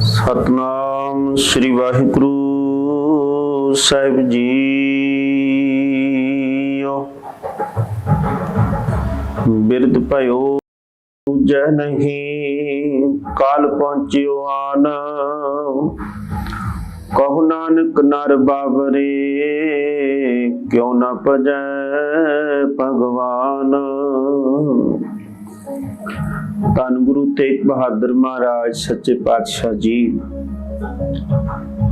ਸਤਨਾਮ ਸ੍ਰੀ ਵਾਹਿਗੁਰੂ ਸਾਹਿਬ ਜੀਓ। ਬਿਰਦ ਭਇਓ, ਜੈ ਨਹੀਂ, ਕਾਲ ਪਹੁੰਚਿਓ ਆਨ। ਕਹੋ ਨਾਨਕ ਨਰ ਬਾਬਰੇ ਕਿਉ ਨਾ ਭਜੈ ਭਗਵਾਨ। ਧੰਨ ਗੁਰੂ ਤੇਗ ਬਹਾਦਰ ਮਹਾਰਾਜ, ਸੱਚੇ ਪਾਤਸ਼ਾਹ ਜੀ।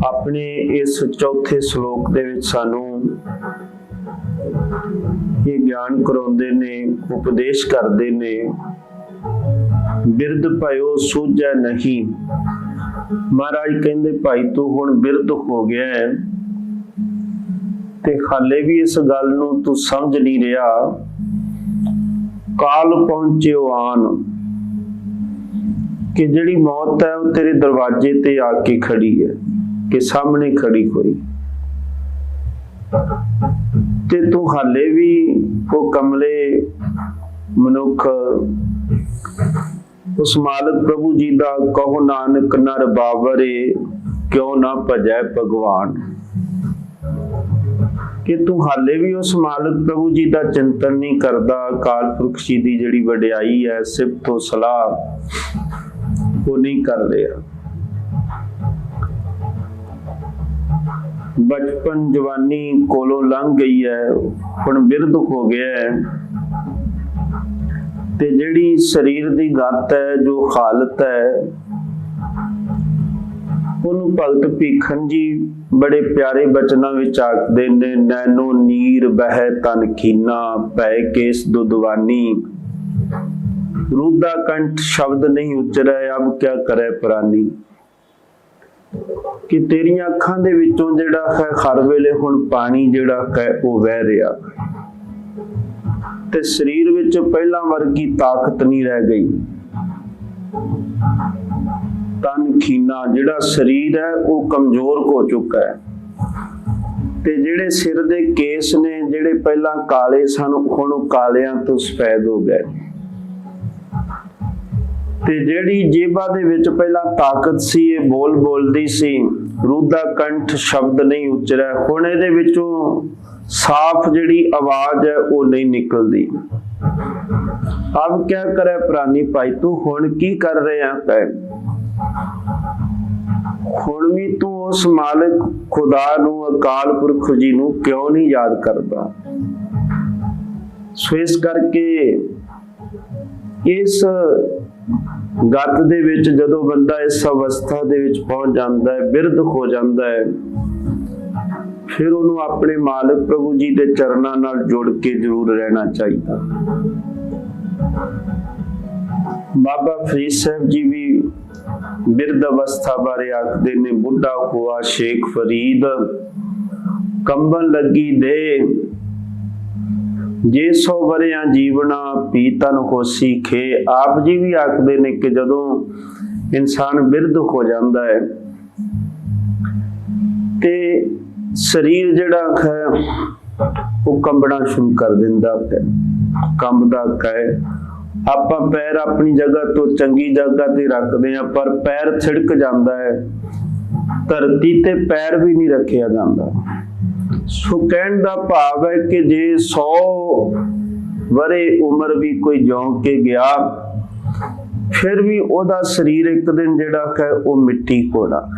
ਆਪਣੇ ਇਸ ਚੌਥੇ ਸ਼ਲੋਕ ਦੇ ਵਿੱਚ ਸਾਨੂੰ ਇਹ ਗਿਆਨ ਕਰਾਉਂਦੇ ਨੇ, ਉਪਦੇਸ਼ ਕਰਦੇ ਨੇ, ਬਿਰਧ ਭਇਓ ਸੂਝੈ ਨਹੀਂ। ਮਹਾਰਾਜ ਕਹਿੰਦੇ, ਭਾਈ, ਤੂੰ ਹੁਣ ਬਿਰਧ ਹੋ ਗਿਆ ਹੈ ਤੇ ਹਾਲੇ ਵੀ ਇਸ ਗੱਲ ਨੂੰ ਤੂੰ ਸਮਝ ਨਹੀਂ ਰਿਹਾ। ਕਾਲ ਪਹੁੰਚਿਓ ਆਨ। ਕਿ ਜਿਹੜੀ ਮੌਤ ਹੈ ਉਹ ਤੇਰੇ ਦਰਵਾਜ਼ੇ ਤੇ ਆ ਕੇ ਖੜੀ ਹੈ, ਕਿ ਸਾਹਮਣੇ ਖੜੀ ਹੋਈ। ਤੇ ਤੂੰ ਹਾਲੇ ਵੀ ਉਹ ਕਮਲੇ ਮਨੁੱਖ, ਉਸ ਮਾਲਕ ਪ੍ਰਭੂ ਜੀ ਦਾ ਕਹੋ ਨਾਨਕ, ਨਰ ਬਾਬਰੇ ਕਿਉਂ ਨਾ ਭਜੈ ਭਗਵਾਨ। ਕਿ ਤੂੰ ਹਾਲੇ ਵੀ ਉਸ ਮਾਲਕ ਪ੍ਰਭੂ ਜੀ ਦਾ ਚਿੰਤਨ ਨਹੀਂ ਕਰਦਾ ਕਾਲ ਪੁਰਖ ਜੀ ਦੀ ਜਿਹੜੀ ਵਡਿਆਈ ਹੈ ਸਿਫਤ ਤੋਂ ਸਲਾਹ ਉਹ ਨਹੀਂ ਕਰ ਰਿਹਾ। ਬਚਪਨ ਜਵਾਨੀ ਕੋਲੋਂ ਲੰਘ ਗਈ ਹੈ, ਹੁਣ ਬਿਰਧ ਹੋ ਗਿਆ ਹੈ। ਤੇ ਜਿਹੜੀ ਸਰੀਰ ਦੀ ਗੱਤ ਹੈ, ਜੋ ਹਾਲਤ ਹੈ ਉਹਨੂੰ ਭਗਤ ਭੀਖਣ ਜੀ ਬੜੇ ਪਿਆਰੇ ਬਚਨਾਂ ਵਿੱਚ ਆਖਦੇ ਨੇ ਨੈਨੋ ਨੀਰ ਬਹਿ ਤਨ ਖੀਨਾ ਪੈ ਕੇਸ ਦੁਦਵਾਨੀ। ਰੂਦਾ ਕੰਠ ਸ਼ਬਦ ਨਹੀਂ ਉਚਰੈ, ਅਬ ਕਿਆ ਕਰੇ ਪ੍ਰਾਨੀ? ਕਿ ਤੇਰੀਆਂ ਅੱਖਾਂ ਦੇ ਵਿੱਚੋਂ ਜਿਹੜਾ ਹੈ, ਹਰ ਵੇਲੇ ਹੁਣ ਪਾਣੀ ਜਿਹੜਾ ਹੈ, ਉਹ ਵਹਿ ਰਿਹਾ। ਤੇ ਸਰੀਰ ਵਿੱਚ ਪਹਿਲਾਂ ਵਰਗੀ ਤਾਕਤ ਨਹੀਂ ਰਹਿ ਗਈ। ਤਨ ਖੀਨਾ ਜਿਹੜਾ ਸਰੀਰ ਹੈ, ਉਹ ਕਮਜ਼ੋਰ ਹੋ ਚੁੱਕਾ ਹੈ। ਤੇ ਜਿਹੜੇ ਸਿਰ ਦੇ ਕੇਸ ਨੇ, ਜਿਹੜੇ ਪਹਿਲਾਂ ਕਾਲੇ ਸਨ, ਹੁਣ ਕਾਲਿਆਂ ਤੋਂ ਸਫੈਦ ਹੋ ਗਏ। ਤੇ ਜਿਹੜੀ ਜੇਬਾਂ ਦੇ ਵਿੱਚ ਪਹਿਲਾਂ ਤਾਕਤ ਸੀ, ਇਹ ਬੋਲ ਬੋਲਦੀ ਸੀ ਰੂਦਾ ਕੰਠ ਸ਼ਬਦ ਨਹੀਂ ਉਚਰਿਆ। ਹੁਣ ਇਹਦੇ ਵਿੱਚੋਂ ਸਾਫ਼ ਜਿਹੜੀ ਆਵਾਜ਼ ਹੈ ਉਹ ਨਹੀਂ ਨਿਕਲਦੀ। ਅਬ ਕਿਆ ਕਰੇ ਪ੍ਰਾਨੀ ਭਾਈ, ਤੂੰ ਹੁਣ ਕੀ ਕਰ ਰਿਹਾ ਹੈ? ਹੁਣ ਵੀ ਤੂੰ ਉਸ ਮਾਲਕ ਖੁਦਾ ਨੂੰ, ਅਕਾਲ ਪੁਰਖ ਜੀ ਨੂੰ ਕਿਉਂ ਨਹੀਂ ਯਾਦ ਕਰਦਾ? ਸੋ ਇਸ ਕਰਕੇ ਇਸ ਗੱਤ ਦੇ ਵਿੱਚ ਜਦੋਂ ਬੰਦਾ ਇਸ ਅਵਸਥਾ ਦੇ ਵਿੱਚ ਪਹੁੰਚ ਜਾਂਦਾ ਹੈ, ਬਿਰਧ ਹੋ ਜਾਂਦਾ ਹੈ ਫਿਰ ਉਹਨੂੰ ਆਪਣੇ ਮਾਲਕ ਪ੍ਰਭੂ ਜੀ ਦੇ ਚਰਨਾਂ ਨਾਲ ਜੁੜ ਕੇ ਜ਼ਰੂਰ ਰਹਿਣਾ ਚਾਹੀਦਾ। ਬਾਬਾ ਫਰੀਦ ਸਾਹਿਬ ਜੀ ਵੀ ਬਿਰਧ ਅਵਸਥਾ ਬਾਰੇ ਆਖਦੇ ਨੇ, ਬੁੱਢਾ ਹੋਆ ਸ਼ੇਖ ਫਰੀਦ ਕੰਬਨ ਲੱਗੀ ਦੇ। ਜੇ ਸੋ ਵਰਿਆਂ ਜੀਵਨਾ ਪੀਤਨ ਹੋਸੀ ਖੇ। ਆਪ ਜੀ ਵੀ ਆਖਦੇ ਨੇ ਕਿ ਜਦੋਂ ਇਨਸਾਨ ਬਿਰਧ ਹੋ ਜਾਂਦਾ ਹੈ ਸਰੀਰ ਜਿਹੜਾ ਹੈ, ਉਹ ਕੰਬਣਾ ਸ਼ੁਰੂ ਕਰ ਦਿੰਦਾ ਹੈ। ਕੰਬਦਾ ਹੈ। ਆਪਾਂ ਪੈਰ ਆਪਣੀ ਜਗ੍ਹਾ ਤੋਂ ਚੰਗੀ ਜਗ੍ਹਾ ਤੇ ਰੱਖਦੇ ਆ ਪਰ ਪੈਰ ਛਿੜਕ ਜਾਂਦਾ ਹੈ। ਧਰਤੀ ਤੇ ਪੈਰ ਵੀ ਨਹੀਂ ਰੱਖਿਆ ਜਾਂਦਾ। ਸੋ ਕਹਿਣ ਦਾ ਭਾਵ ਹੈ ਕਿ ਜੇ 100 ਵਰੇ ਉਮਰ ਵੀ ਕੋਈ ਜਿਉਂ ਕੇ ਗਿਆ, ਫਿਰ ਵੀ ਉਹਦਾ ਸਰੀਰ ਇੱਕ ਦਿਨ ਜਿਹੜਾ ਹੈ, ਉਹ ਮਿੱਟੀ ਕੋੜਾ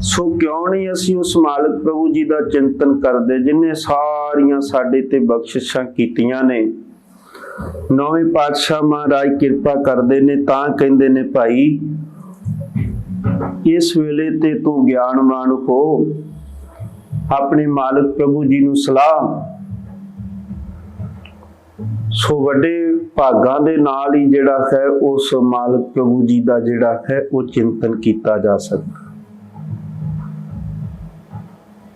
ਸੋ ਕਿਉਂ ਨਹੀਂ ਅਸੀਂ ਉਸ ਮਾਲਕ ਪ੍ਰਭੂ ਜੀ ਦਾ ਚਿੰਤਨ ਕਰਦੇ ਜਿਨੇ ਸਾਰੀਆਂ ਸਾਡੇ ਤੇ ਬਖਸ਼ਿਸ਼ਾਂ ਕੀਤੀਆਂ ਨੇ? ਨੌਵੇਂ ਪਾਤਸ਼ਾਹ ਮਹਾਰਾਜ ਕਿਰਪਾ ਕਰਦੇ ਨੇ, ਤਾਂ ਕਹਿੰਦੇ ਨੇ, ਭਾਈ, ਇਸ ਵੇਲੇ ਤੇ ਤੂੰ ਗਿਆਨਵਾਨ ਹੋ। ਆਪਣੇ ਮਾਲਕ ਪ੍ਰਭੂ ਜੀ ਨੂੰ ਸਲਾਹ। ਸੋ ਵੱਡੇ ਭਾਗਾਂ ਦੇ ਨਾਲ ਹੀ ਜਿਹੜਾ ਹੈ, ਉਸ ਮਾਲਕ ਪ੍ਰਭੂ ਜੀ ਦਾ ਜਿਹੜਾ ਹੈ, ਉਹ ਚਿੰਤਨ ਕੀਤਾ ਜਾ ਸਕਦਾ।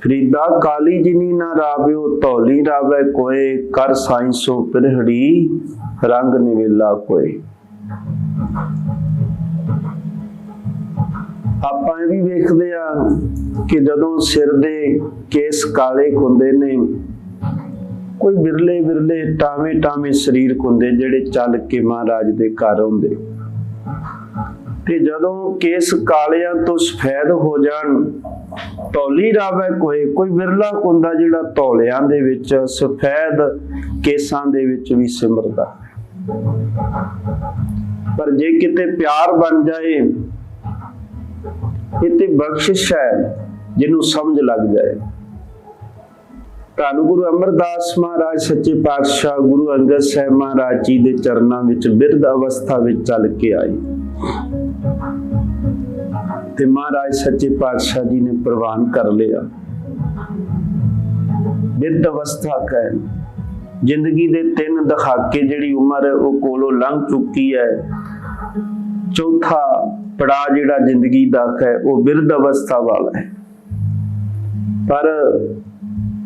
ਫਰੀਦਾ ਕਾਲੀ ਜਿਨੀ ਨਾ ਰਾਵਿਓ ਧੌਲੀ ਰਾਵੇ ਕੋਏ, ਕਰ ਸਾਇੰਸੋ ਪਿਰਹੜੀ, ਰੰਗ ਨਿਵੇਲਾ ਕੋਏ। ਆਪਾਂ ਇਹ ਵੀ ਵੇਖਦੇ ਆ ਕਿ ਜਦੋਂ ਸਿਰ ਦੇ ਕੇਸ ਕਾਲੇ ਹੁੰਦੇ ਨੇ, ਕੋਈ ਵਿਰਲੇ ਵਿਰਲੇ ਟਾਵੇਂ ਟਾਵੇਂ ਸਰੀਰ ਹੁੰਦੇ ਜਿਹੜੇ ਚੱਲ ਕੇ ਮਹਾਰਾਜ ਦੇ ਘਰ ਆਉਂਦੇ। ਤੇ ਜਦੋਂ ਕੇਸ ਕਾਲਿਆਂ ਤੋਂ ਸਫੈਦ ਹੋ ਜਾਣ ਤੌਲੀ ਰਾਵੇ ਕੋਈ ਕੋਈ ਵਿਰਲਾ ਕੁੰਦਾ ਜਿਹੜਾ ਤੌਲਿਆਂ ਦੇ ਵਿੱਚ, ਸਫੈਦ ਕੇਸਾਂ ਦੇ ਵਿੱਚ ਵੀ ਸਿਮਰਦਾ। ਪਰ ਜੇ ਕਿਤੇ ਪਿਆਰ ਬਣ ਜਾਏ ਇਹ ਤੇ ਬਖਸ਼ਿਸ਼ ਹੈ ਜਿਹਨੂੰ ਸਮਝ ਲੱਗ ਜਾਏ। ਧੰਨ ਗੁਰੂ ਅਮਰਦਾਸ ਮਹਾਰਾਜ, ਸੱਚੇ ਪਾਤਸ਼ਾਹ ਗੁਰੂ ਅੰਗਦ ਸਾਹਿਬ ਮਹਾਰਾਜ ਜੀ ਦੇ ਚਰਨਾਂ ਵਿੱਚ ਬਿਰਧ ਅਵਸਥਾ ਵਿੱਚ ਚੱਲ ਕੇ ਆਏ। ਤੇ ਮਹਾਰਾਜ ਸੱਚੇ ਪਾਤਸ਼ਾਹ ਜੀ ਨੇ ਪ੍ਰਵਾਨ ਕਰ ਲਿਆ। ਬਿਰਧ ਅਵਸਥਾ ਕਹਿ ਜ਼ਿੰਦਗੀ ਦੇ ਤਿੰਨ ਦਹਾਕੇ ਜਿਹੜੀ ਉਮਰ ਹੈ, ਉਹ ਕੋਲੋਂ ਲੰਘ ਚੁੱਕੀ ਹੈ। ਚੌਥਾ ਪੜਾ ਜਿਹੜਾ ਜ਼ਿੰਦਗੀ ਦਾ ਹੈ, ਉਹ ਬਿਰਧ ਅਵਸਥਾ ਵਾਲਾ ਹੈ। ਪਰ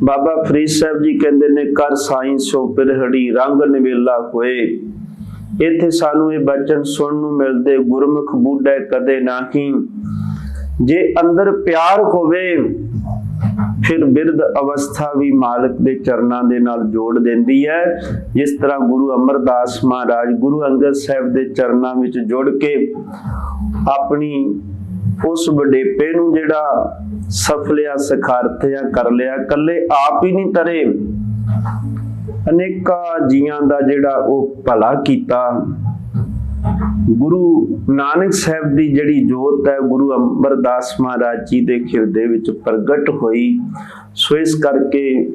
ਬਾਬਾ ਫਰੀਦ ਸਾਹਿਬ ਜੀ ਕਹਿੰਦੇ ਨੇ, ਕਰ ਸਾਈਂ ਸੋ ਪਿਰਹੜੀ ਰੰਗ ਨਿਵੇਲਾ ਹੋਏ। ਇੱਥੇ ਸਾਨੂੰ ਇਹ ਬਚਨ ਸੁਣਨ ਨੂੰ ਮਿਲਦੇ, ਗੁਰਮੁਖ ਬੁੱਢੇ ਕਦੇ ਨਾ ਨਾਹੀ ਜੇ ਅੰਦਰ ਪਿਆਰ ਹੋਵੇ, ਫਿਰ ਬਿਰਧ ਅਵਸਥਾ ਵੀ ਮਾਲਕ ਦੇ ਚਰਨਾਂ ਦੇ ਨਾਲ ਜੋੜ ਦਿੰਦੀ ਹੈ। ਜਿਸ ਤਰ੍ਹਾਂ ਗੁਰੂ ਅਮਰਦਾਸ ਮਹਾਰਾਜ ਗੁਰੂ ਅੰਗਦ ਸਾਹਿਬ ਦੇ ਚਰਨਾਂ ਵਿੱਚ ਜੁੜ ਕੇ ਆਪਣੀ ਉਸ ਵਡੇਪੇ ਨੂੰ ਜਿਹੜਾ ਸਫਲਿਆ ਸਖਾਰਥਿਆ ਕਰ ਲਿਆ ਕੱਲੇ ਆਪ ਹੀ ਨਹੀਂ ਤਰੇ। ਅਨੇਕਾਂ ਜੀਆਂ ਦਾ ਜਿਹੜਾ ਉਹ ਭਲਾ ਕੀਤਾ। ਗੁਰੂ ਨਾਨਕ ਸਾਹਿਬ ਦੀ ਜਿਹੜੀ ਜੋਤ ਹੈ, ਗੁਰੂ ਅਮਰਦਾਸ ਮਹਾਰਾਜ ਜੀ ਦੇ ਹਿਰਦੇ ਵਿੱਚ ਪ੍ਰਗਟ ਹੋਈ, ਸੋ ਇਸ ਕਰਕੇ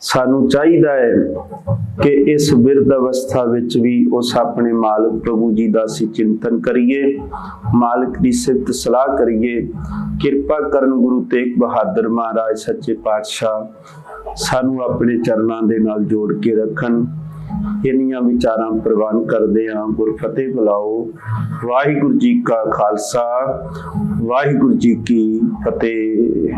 ਸਾਨੂੰ ਚਾਹੀਦਾ ਹੈ ਕਿ ਇਸ ਬਿਰਧ ਅਵਸਥਾ ਵਿੱਚ ਵੀ ਉਸ ਆਪਣੇ ਮਾਲਕ ਪ੍ਰਭੂ ਜੀ ਦਾ ਅਸੀਂ ਚਿੰਤਨ ਕਰੀਏ, ਮਾਲਕ ਦੀ ਸਿਫਤ ਸਲਾਹ ਕਰੀਏ। ਕਿਰਪਾ ਕਰਨ ਗੁਰੂ ਤੇਗ ਬਹਾਦਰ ਮਹਾਰਾਜ, ਸੱਚੇ ਪਾਤਸ਼ਾਹ, ਸਾਨੂੰ ਆਪਣੇ ਚਰਨਾਂ ਦੇ ਨਾਲ ਜੋੜ ਕੇ ਰੱਖਣ। ਇੰਨੀਆਂ ਵਿਚਾਰਾਂ ਪ੍ਰਵਾਨ ਕਰਦੇ ਹਾਂ ਗੁਰ ਫਤਿਹ ਬੁਲਾਓ। ਵਾਹਿਗੁਰੂ ਜੀ ਕਾ ਖਾਲਸਾ, ਵਾਹਿਗੁਰੂ ਜੀ ਕੀ ਫਤਿਹ।